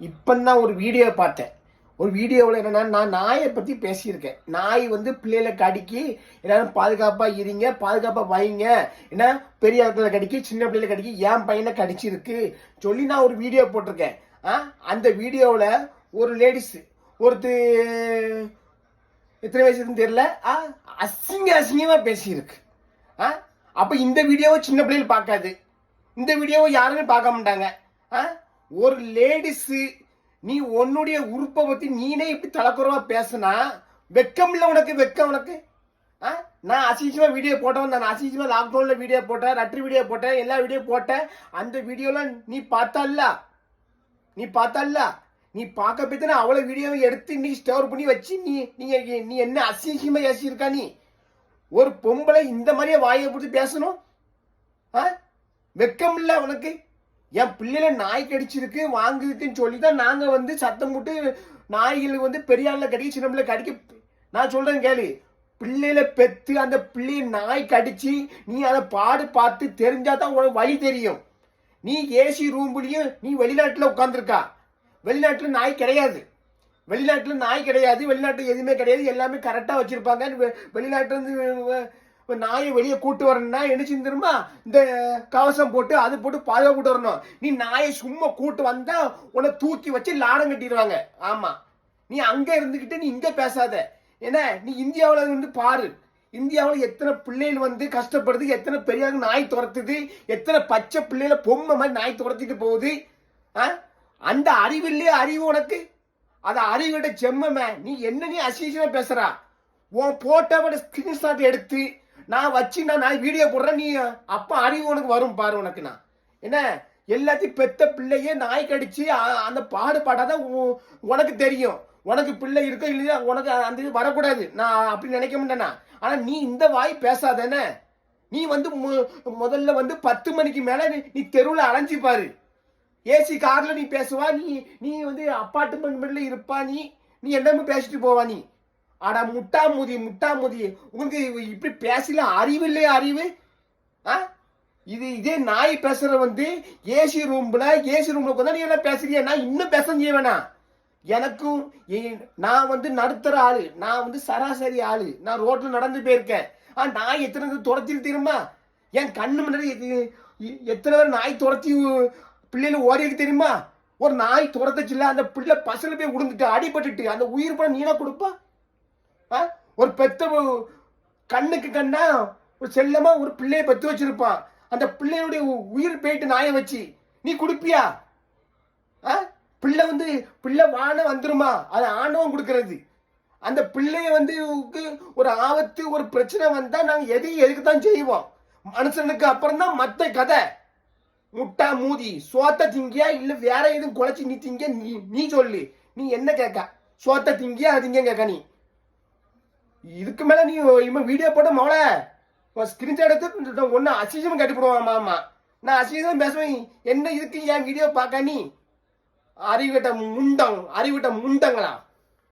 இப்போ தான் ஒரு வீடியோ பார்த்தேன். ஒரு வீடியோவில் என்னென்னா நான் நாயை பற்றி பேசியிருக்கேன். நாய் வந்து பிள்ளைகளை கடிக்கி எல்லாரும் பாதுகாப்பாக இருங்க பாதுகாப்பாக வைங்க. ஏன்னா பெரிய இடத்துல கடிக்கி சின்ன பிள்ளைகளை கடிக்கி என் பையனை கடிச்சிருக்கு. சொல்லி நான் ஒரு வீடியோ போட்டிருக்கேன். ஆ அந்த வீடியோவில் ஒரு லேடிஸ் ஒருத்தர் எத்தனை வயசு தெரியல? ஆ அசிங்க அசிங்கமாக பேசியிருக்கு. ஆ அப்போ இந்த வீடியோவை சின்ன பிள்ளைகள் பார்க்காது. இந்த வீடியோவை யாருமே பார்க்க மாட்டாங்க. ஆ ஒரு லேடிஸு நீ உன்னுடைய உறுப்பை பற்றி நீனே இப்படி தலைக்குறவா பேசுனா வெக்கம் இல்லை உனக்கு வெக்கம் உனக்கு. ஆ? நான் அசிங்கமாக வீடியோ போட்டவன் நான் அசிங்கமாக லாக்டவுனில் வீடியோ போட்டேன் ரட்ரி வீடியோ போட்டேன் எல்லா வீடியோ போட்டேன். அந்த வீடியோலாம் நீ பார்த்தல்ல? நீ பார்த்தல்ல? நீ பார்க்க போய்த்தானே அவ்வளோ வீடியோவை எடுத்து நீ ஸ்டோர் பண்ணி வச்சு நீ நீ நீ என்ன அசிங்கமாக ஏசியிருக்கா நீ? ஒரு பொம்பளை இந்த மாதிரியே வாயை பிடிச்சி பேசணும்? ஆ? வெக்கம் இல்லை உனக்கு. என் பிள்ளைல நாய் கடிச்சிருக்கு வாங்குதுக்குன்னு சொல்லி தான் நாங்கள் வந்து சத்தம் போட்டு நாய்களுக்கு வந்து பெரிய ஆளில் கடிக்க சின்ன பிள்ளை கடிக்க நான் சொல்கிறேன் கேளு. பிள்ளையில பெத்து அந்த பிள்ளைய நாய் கடிச்சு நீ அதை பாடு பார்த்து தெரிஞ்சா தான் உனக்கு வழி தெரியும். நீ ஏசி ரூம்லயும் நீ வெளிநாட்டில் உட்காந்துருக்கா வெளிநாட்டில் நாய் கிடையாது. வெளிநாட்டில் நாய் கிடையாது வெளிநாட்டில் எதுவுமே கிடையாது. எல்லாமே கரெக்டாக வச்சுருப்பாங்க வெளிநாட்டிலேருந்து இப்போ நாயை வெளியே கூட்டு வரணும்னா என்ன செஞ்சு இந்த கவசம் போட்டு அது போட்டு பாதுகாப்பு கூட்டு வரணும். நீ நாயை சும்மா கூட்டு வந்தா உன்னை தூக்கி வச்சு லாடம் கட்டிடுவாங்க. ஆமா. நீ அங்க இருந்துகிட்டு நீ இங்க பேசாத. ஏன்னா நீ இந்தியாவில் வந்து பாரு. இந்தியாவில் எத்தனை பிள்ளைகள் வந்து கஷ்டப்படுது எத்தனை பெரியாங்க நாய் துரத்துது எத்தனை பச்சை பிள்ளைகளை பொம்மை மாதிரி நாய் துரத்திட்டு போகுது. ஆ? அந்த அறிவில்லையே அறிவு உனக்கு? அது அறிவிட செம்மமே நீ என்ன நீ அசிங்கமா பேசுறா? உன் போட்டோவோட ஸ்கிரீன்ஷாட் எடுத்து நான் வச்சுன்னா நான் நான் வீடியோ போடுறேன் நீ அப்போ அறிவு உனக்கு வரும் பாரு உனக்கு நான். என்ன? எல்லாத்தையும் பெத்த பிள்ளையே நாய் கடிச்சு அந்த பாடுபாடாக தான் உனக்கு தெரியும். உனக்கு பிள்ளை இருக்கோ இல்லையா உனக்கு அந்த இது வரக்கூடாது. நான் அப்படி நினைக்க மாட்டேனா? ஆனால் நீ இந்த வாய் பேசாதானே நீ வந்து மு- முதல்ல வந்து பத்து மணிக்கு மேலே நீ- தெருவில் அலைஞ்சு பாரு. ஏசி காரில் நீ பேசுவா நீ நீ வந்து அப்பார்ட்மெண்ட்ல இருப்பா நீ நீ என்னமோ பேசிட்டு போவா நீ. ஆடா முட்டாமுதி முட்டாமுதி உங்க உங்களுக்கு இப்படி பேசல அறிவு இல்லையா அறிவு? ஆ? இது இதே நாய் பேசுற வந்து ஏசி ரூம்ல ஏசி ரூம்ல உட்காந்து நீ என்ன பேசுறியா? நான் இன்னும் பேச செய்வேனா? எனக்கும் நான் வந்து நடுத்தர ஆளு. நான் வந்து சராசரி ஆளு. நான் ரோட்ல நடந்து போயிருக்கேன். ஆ நாய் எத்தனை இது துரத்திட்டு தெரியுமா? என் கண்ணு முன்னாடி எத்தனை பேர் நாய் துரத்தி பிள்ளைகள் ஓடிக்கு தெரியுமா? ஒரு நாய் துரத்துச்சுல அந்த பிள்ளை பசல போய் விழுந்துட்டு அடிபட்டுட்டு அந்த உயிர் பணம் நீனா கொடுப்பா? ஒரு பெத்த கண்ணுக்கு கண்ணா ஒரு செல்லமா ஒரு பிள்ளையை பெத்து வச்சிருப்பான். அந்த பிள்ளையுடைய உ- உயிர் போயிட்டு நாயை வச்சு நீ கொடுப்பியா? ஆ? பிள்ளை வந்து பிள்ளை வான வந்துருமா? அது ஆணவம் கொடுக்கறது. அந்த பிள்ளைய வந்து ஒரு ஆபத்து ஒரு பிரச்சனை வந்தா நாங்க எதையும் எதுக்கு தான் செய்வோம். மனுஷனுக்கு அப்புறம் தான் மத்த கதை. முட்டா மூதி சோத்த திங்கியா? இல்ல வேற எதுவும் குலைச்சி நீ திங்க நீ நீ சொல்லு. நீ என்ன கேட்க? சோத்த திங்கியா அது திங்க கேட்க நீ? இதுக்கு மேல நீ இவன் வீடியோ போட்ட மோள. ஸ்கிரீன்ஷாட் எடுத்து ஒன்னு அசிசம் கட்டிவிடுவான் மாமா. நான் அசிசம் பேசுவேன். என்ன இதுக்கு என் வீடியோ பார்க்க நீ? அறிவிட்ட முண்டம் அறிவிட்ட முண்டங்களா?